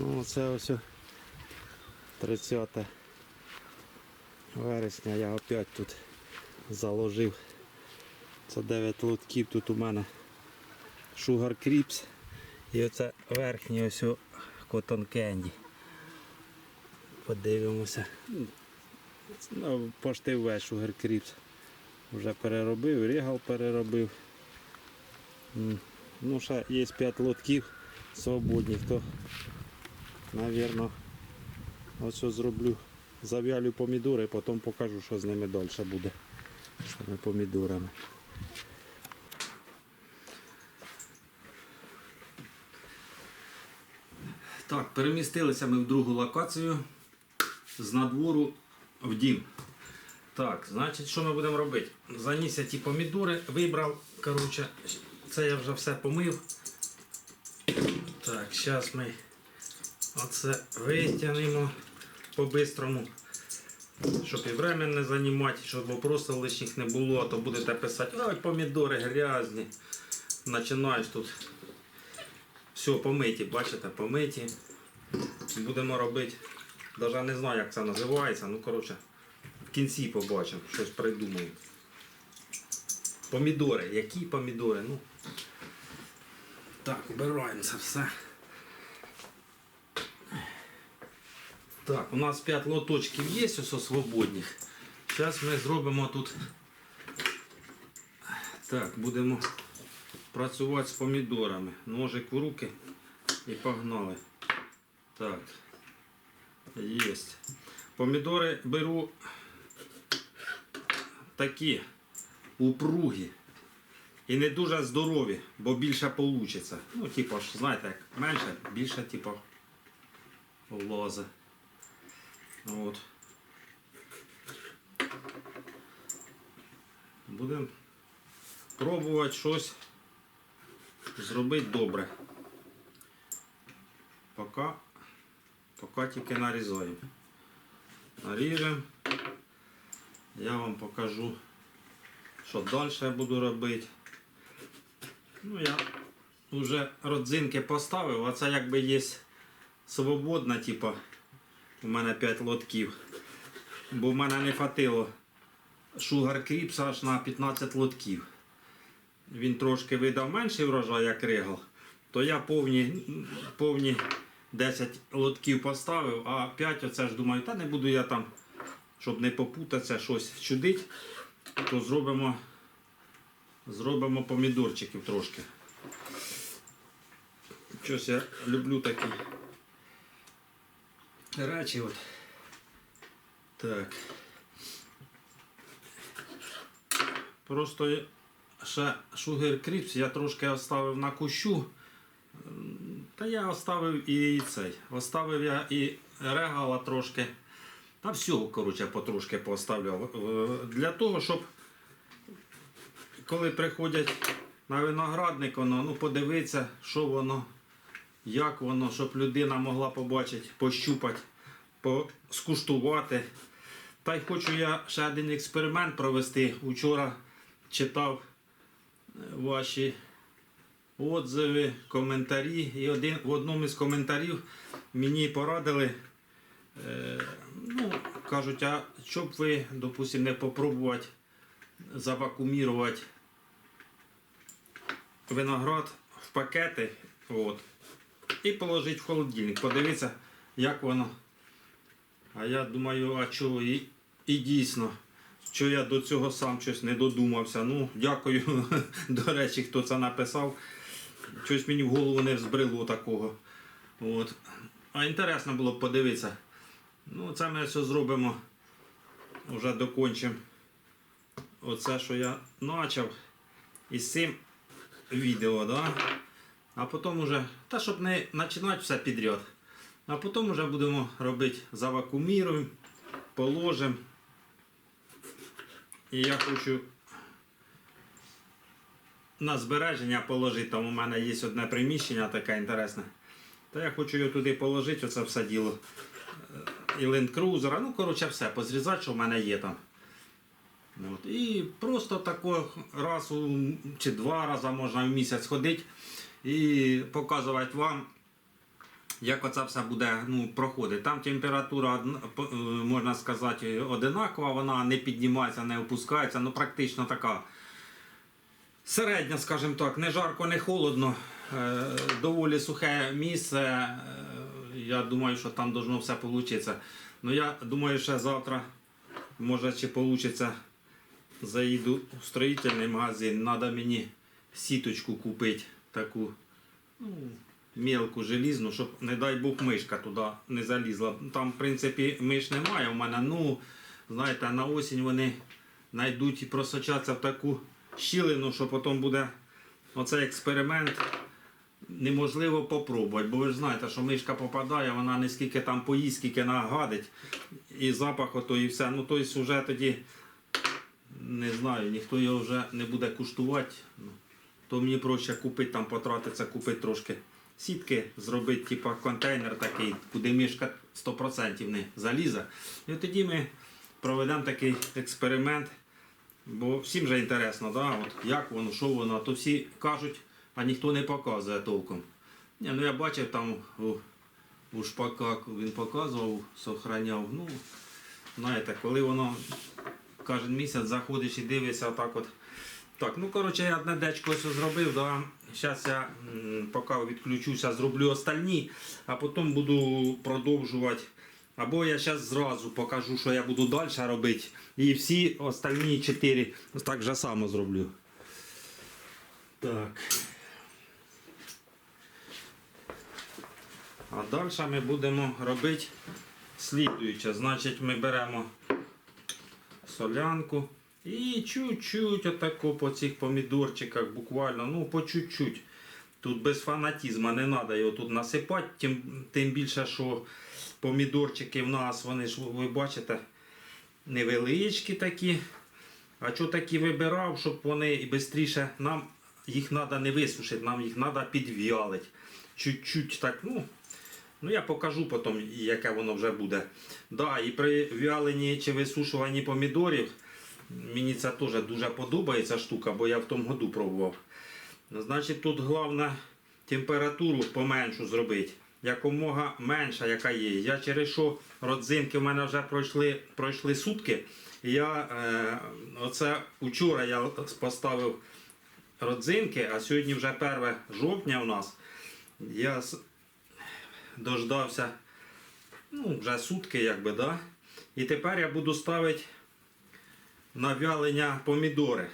Ну, це ось 30 вересня я опять тут заложив. Це 9 лотків тут у мене Sugar Crips. І оце верхній ось Cotton Candy. Подивимося. Ну, пошти весь Sugar Crips. Вже переробив, регал переробив. Ну, ще є 5 лотків свободних, то, навірно, ось зроблю. Зав'ялю помідори, потім покажу, що з ними далі буде. З тими помідорами. Так, перемістилися ми в другу локацію з надвору в дім. Так, значить, що ми будемо робити? Заніс я ті помідори, вибрав. Коротше, це я вже все помив. Так, зараз ми оце витягнемо по-бистрому, щоб і время не займати, щоб вопросів лишніх не було, а то будете писати, ой, помідори грязні. Починаєш тут. Все помиті, бачите, помиті. Будемо робити. Навіть не знаю, як це називається. Ну, коротше, в кінці побачимо, щось придумаю. Помідори. Які помідори? Ну. Так, убираємо це все. Так, у нас 5 лоточків є ось свободних. Зараз ми зробимо тут. Так, будемо працювати з помідорами. Ножик в руки і погнали. Так. Єсть. Помідори беру такі упругі і не дуже здорові, бо більше вийде. Ну, типу, знаєте, як менше, більше, типу, влазе. От. Будемо пробувати щось зробити добре. Поки, поки тільки нарізаємо. Наріжемо. Я вам покажу, що далі я буду робити. Ну, я вже родзинки поставив, а це якби є свободна, типа, у мене 5 лотків. Бо в мене не хватило Sugar Crips аж на 15 лотків. Він трошки видав менший врожай, як ригал, то я повні, повні 10 лотків поставив, а 5 оце ж думаю, та не буду я там, щоб не попутатися, щось чудить, то зробимо, зробимо помідорчиків трошки. Щось я люблю такі речі. От. Так. Просто ще Sugar Crips я трошки оставив на кущу. Та я оставив і цей. Оставив я і регала трошки. Та всього, коротше, потрошки поставляв. Е, Для того, щоб коли приходять на виноградник, воно, ну, подивитися, що воно, як воно, щоб людина могла побачити, пощупати, поскуштувати. Та й хочу я ще один експеримент провести. Учора читав е, ваші отзиви, коментарі. І один, в одному із коментарів мені порадили, е, ну, кажуть, а щоб ви, допустимо, не попробувати завакумірувати виноград в пакети от, і положити в холодильник. Подивитися, як воно. А я думаю, а чого і, і дійсно, що я до цього сам щось не додумався. Ну, дякую, до речі, хто це написав. Щось мені в голову не взбрило такого. От. А інтересно було подивитися. Ну, це ми все зробимо. Вже докончимо. Оце, що я почав із цим відео, да? А потім уже, та щоб не починати все підряд. А потім вже будемо робити завакуміруємо, положимо. І я хочу на збереження положити. Там у мене є одне приміщення таке інтересне. Та я хочу його туди положити, оце все діло. Е, І Cruiser, ну коротше все, позрізати, що в мене є там. От. І просто тако раз чи два рази можна в місяць ходити і показувати вам, як оце все буде ну, проходити. Там температура, е, можна сказати, одинакова, вона не піднімається, не опускається, ну практично така середня, скажімо так, не жарко, не холодно. Е, Доволі сухе місце. Е, Я думаю, що там должно все вийти. Ну я думаю, що завтра, може, чи вийде, заїду в строїтельний магазин. Треба мені сіточку купити таку ну, мелку желізну, щоб, не дай Бог, мишка туди не залізла. Там, в принципі, миш немає в мене. Ну, знаєте, на осінь вони знайдуть і просочаться в таку щілину, що потім буде оцей експеримент неможливо попробувати. Бо ви ж знаєте, що мишка попадає, вона не скільки там поїсть, скільки нагадить. І запах ото і все. Ну, тобто вже тоді не знаю, ніхто його вже не буде куштувати. То мені проще купити, там потратиться, купити трошки сітки, зробити типа контейнер такий, куди мішка 100% не залізе. І от тоді ми проведемо такий експеримент. Бо всім же інтересно, да? От як воно, що воно, то всі кажуть, а ніхто не показує толком. Ні, ну я бачив там у, у шпаках він показував, сохраняв. Ну, знаєте, коли воно кожен місяць заходиш і дивишся отак от. Так, ну коротше, я одне дечко ось зробив, да. Зараз я поки відключуся, зроблю остальні, а потім буду продовжувати. Або я зараз зразу покажу, що я буду далі робити. І всі остальні чотири так же само зроблю. Так. А далі ми будемо робити слідуюче. Значить, ми беремо солянку і чуть-чуть отако по цих помідорчиках, буквально, ну по чуть-чуть. Тут без фанатізму не треба його тут насипати, тим, тим більше, що помідорчики в нас, вони ж ви бачите, невеличкі такі. А що такі вибирав, щоб вони і швидше нам їх треба не висушити, нам їх треба підв'ялити. Чуть-чуть так, ну, ну я покажу потім, яке воно вже буде. Да, і при вяленні чи висушуванні помідорів мені це теж дуже подобається штука, бо я в тому году пробував. Значить, тут головне температуру поменшу зробити. Якомога менша, яка є. Я через що родзинки в мене вже пройшли, пройшли сутки. І я е, оце вчора я поставив родзинки, а сьогодні вже 1 жовтня у нас. Я дождався ну, вже сутки, якби, да? І тепер я буду ставити на вялення помідори.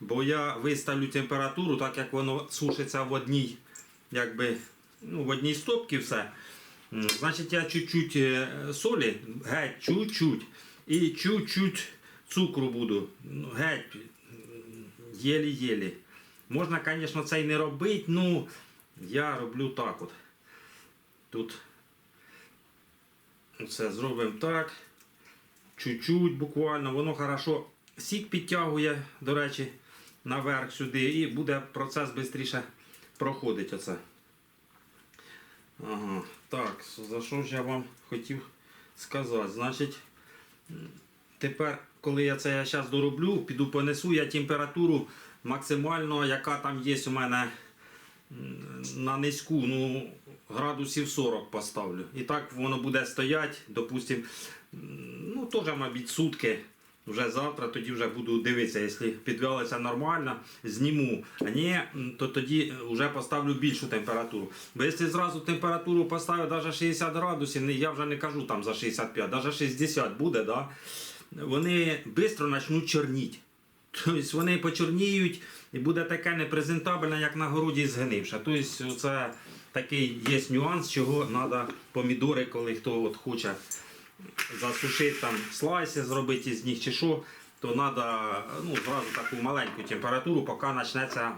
Бо я виставлю температуру, так як воно сушиться в одній, якби, ну, в одній стопці все. Значить, я чуть-чуть е, солі, геть, чуть-чуть. І чуть-чуть цукру буду. Ну, геть, єлі-єлі. Можна, звісно, це і не робити, ну я роблю так от. Тут це зробимо так. Чуть-чуть буквально, воно хорошо сік підтягує, до речі, наверх сюди, і буде процес швидше проходить оце. Ага, так, за що ж я вам хотів сказати? Значить, тепер, коли я це я зараз дороблю, піду понесу я температуру максимально, яка там є у мене на низьку, ну, градусів 40 поставлю. І так воно буде стояти, допустим, м, ну, теж, мабуть, сутки. Вже завтра тоді вже буду дивитися, якщо підвелося нормально, зніму. А ні, то тоді вже поставлю більшу температуру. Бо якщо зразу температуру поставлю навіть 60 градусів, я вже не кажу там за 65, навіть 60 буде, да, вони швидко почнуть чорніти. Тобто вони почорніють і буде таке непрезентабельне, як на городі згнивше. Тобто це такий є нюанс, чого треба помідори, коли хто от хоче засушити там слайси, зробити з них чи що, то треба ну, зразу таку маленьку температуру, поки почнеться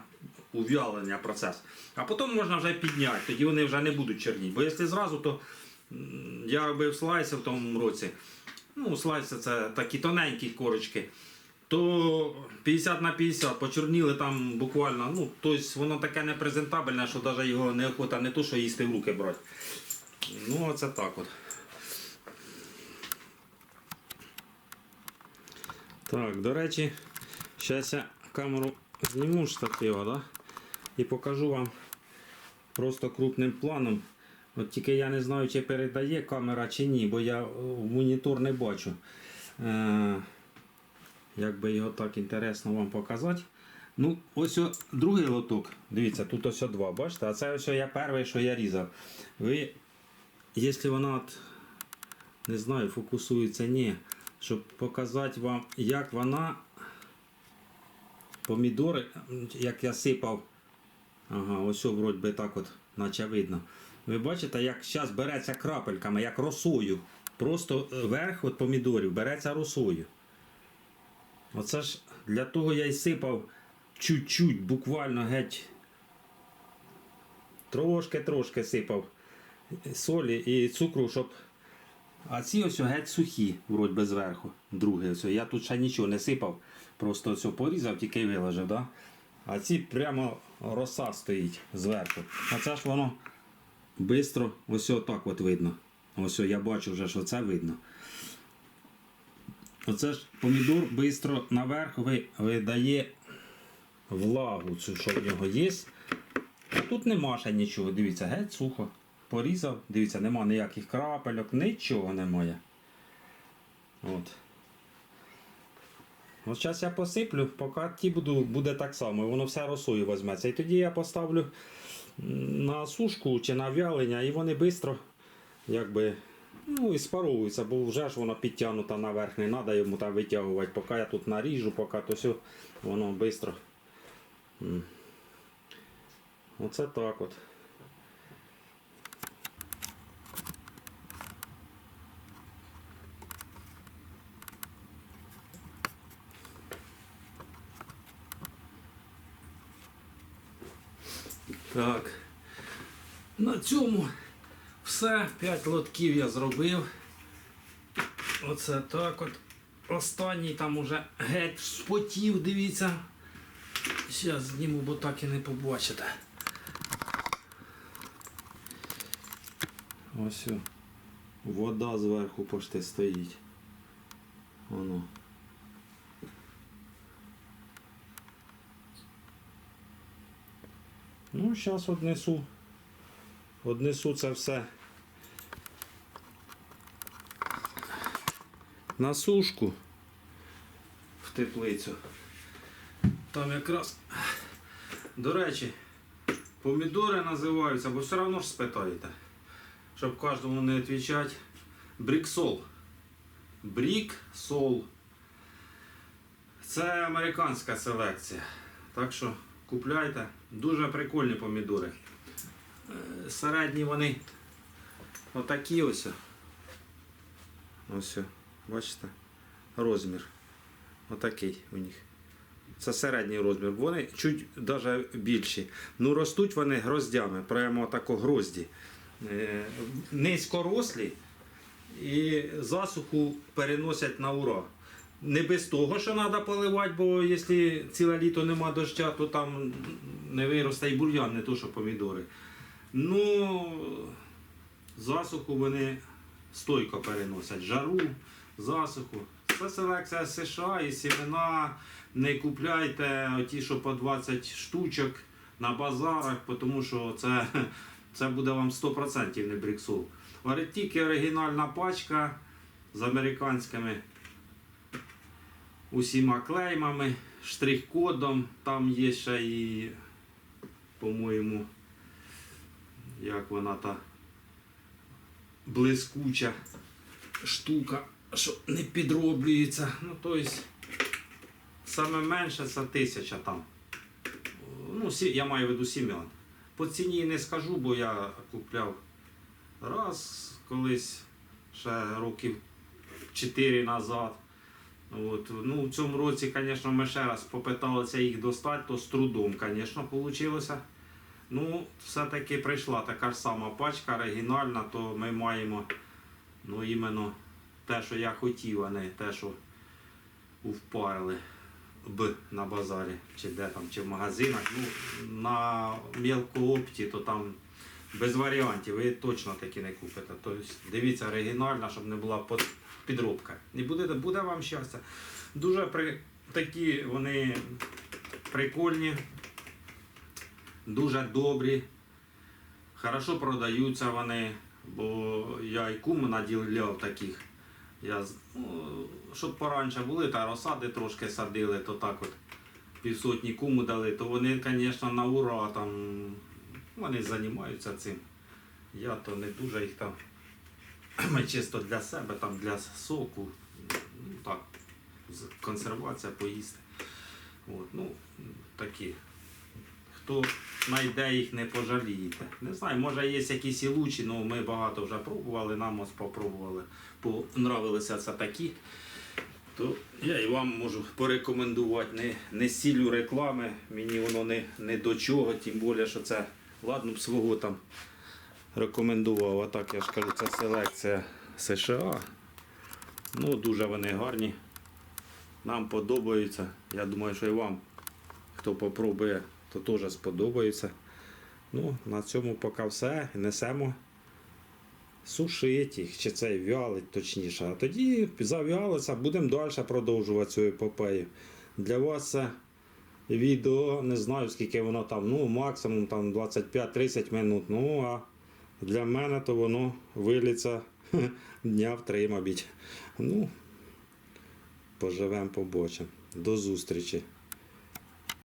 увялення процес. А потім можна вже підняти, тоді вони вже не будуть чорніти. Бо якщо зразу, то я робив слайси в тому році. Ну, слайси це такі тоненькі корочки. То 50 на 50 почорніли там буквально, ну, тобто воно таке непрезентабельне, що навіть його неохота не то, що їсти в руки брати. Ну, оце так от. Так, до речі, зараз я камеру зніму штатива, да? і покажу вам просто крупним планом. От тільки я не знаю, чи передає камера чи ні, бо я е, монітор не бачу. Е, як би його так інтересно вам показати. Ну, ось о, другий лоток. Дивіться, тут ось о два, бачите? А це ось я перший, що я різав. Ви, якщо вона от, не знаю, фокусується, ні, щоб показати вам, як вона помідори, як я сипав. Ага, ось вроді би так от, наче видно. Ви бачите, як зараз береться крапельками, як росою. Просто е, верх от помідорів береться росою. Оце ж для того я й сипав чуть-чуть, буквально геть. Трошки-трошки сипав солі і цукру, щоб. А ці ось геть сухі, вроді би зверху. Друге ось. Я тут ще нічого не сипав, просто ось порізав, тільки виложив, да? А ці прямо роса стоїть зверху. А це ж воно швидко, ось отак от видно. Ось я бачу вже, що це видно. Оце ж помідор швидко наверх видає влагу, цю, що в нього є. А тут нема ще нічого. Дивіться, геть сухо. Порізав, дивіться, нема ніяких крапельок, нічого немає. От. От зараз я посиплю, поки ті буду, буде так само, воно все росою візьметься. І тоді я поставлю на сушку чи на вялення, і вони швидко якби, ну, і спаровуються, бо вже ж воно підтягнуто наверх, не треба йому там витягувати. Поки я тут наріжу, поки то все, воно швидко. Оце так от. Так. На цьому все. 5 лотків я зробив. Оце так от. Останній там уже геть спотів, дивіться. Зараз зніму, бо так і не побачите. Ось. Вода зверху пошти стоїть. Воно. Ну, зараз однесу. Однесу це все на сушку в теплицю. Там якраз, до речі, помідори називаються, бо все одно ж спитаєте, щоб кожному не відповідати. Бріксол. Брік-сол. Це американська селекція. Так що купляйте. Дуже прикольні помідори. Е, Середні вони отакі ось. Ось, бачите? Розмір. Отакий у них. Це середній розмір. Вони чуть навіть більші. Ну ростуть вони гроздями, прямо тако грозді. Е, Низькорослі і засуху переносять на ура. Не без того, що треба поливати, бо якщо ціле літо нема доща, то там не виросте і бур'ян, не то, що помідори. Ну, засуху вони стойко переносять. Жару, засуху. Це селекція США і сімена. Не купляйте ті, що по 20 штучок на базарах, тому що це, це буде вам 100% не бріксол. Тільки оригінальна пачка з американськими усіма клеймами, штрих-кодом. Там є ще і, по-моєму, як вона та блискуча штука, що не підроблюється. Ну, тобто, саме менше це тисяча там. Ну, я маю в виду сім'ян. По ціні не скажу, бо я купляв раз колись ще років 4 назад. От. Ну, в цьому році, звісно, ми ще раз попиталися їх достати, то з трудом, звісно, вийшло. Ну, все-таки прийшла така ж сама пачка оригінальна, то ми маємо ну, іменно те, що я хотів, а не те, що впарили б на базарі, чи де там, чи в магазинах. Ну, на мілкоопті, то там без варіантів, ви точно таки не купите. Тобто дивіться оригінальна, щоб не була підробка. І буде, буде вам щастя. Дуже при, такі вони прикольні, дуже добрі. Хорошо продаються вони, бо я і кум наділяв таких. Я, ну, щоб поранше були, та розсади трошки садили, то так от півсотні куму дали, то вони, звісно, на ура там, вони займаються цим. Я то не дуже їх там чисто для себе, там для соку, ну так, консервація поїсти. От, ну, такі. Хто знайде їх, не пожалієте. Не знаю, може є якісь і лучі, але ми багато вже пробували, нам ось попробували. Понравилися це такі. То я і вам можу порекомендувати не, не з ціллю реклами. Мені воно не, не до чого, тим більше, що це ладно б свого там рекомендував. А так я ж кажу, це селекція США. Ну, дуже вони гарні. Нам подобаються. Я думаю, що і вам, хто попробує, то теж сподобається. Ну, на цьому поки все. Несемо сушити їх, чи це вялить точніше. А тоді зав'ялиться, будемо далі продовжувати цю епопею. Для вас це відео, не знаю скільки воно там, ну максимум там 25-30 минут. Ну а для мене то воно виліться дня в три, мабуть. Ну, поживемо, побачимо. До зустрічі.